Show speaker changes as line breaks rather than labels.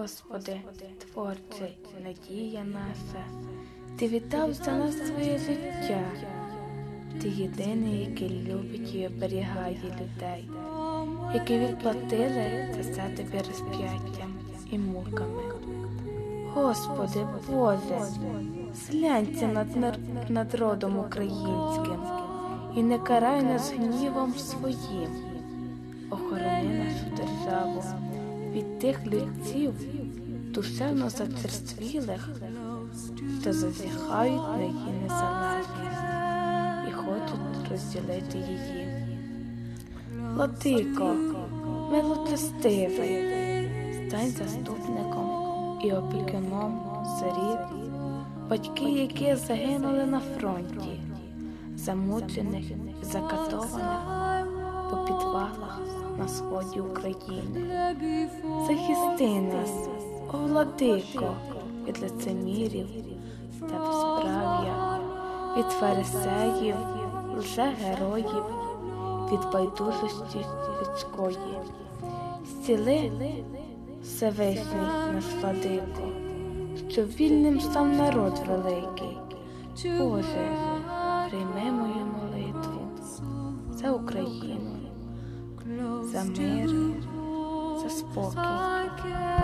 Господи, Творче, надія наша, Ти віддав за нас своє життя, Ти єдиний, який любить і оберігає людей, які відплатили за все тобі розп'яттям і муками. Господи, Боже, зглянься над, над родом українським і не карай нас гнівом своїм. Охорони нашу державу від тих людців, душевно зацерствілих, що зазіхають на її незалежність і хочуть розділити її. Владико, милостивий, стань заступником і опікуном сиріт, батьки, які загинули на фронті, замучених закатованих на сході України. Захисти нас, о владико, від лицемірів та безправ'я, від фарисеїв, лже-героїв, від байдужості людської. Зціли Всевишній наш владико, щоб вільним став народ великий. Боже, прийми мою молитву mer suspokój.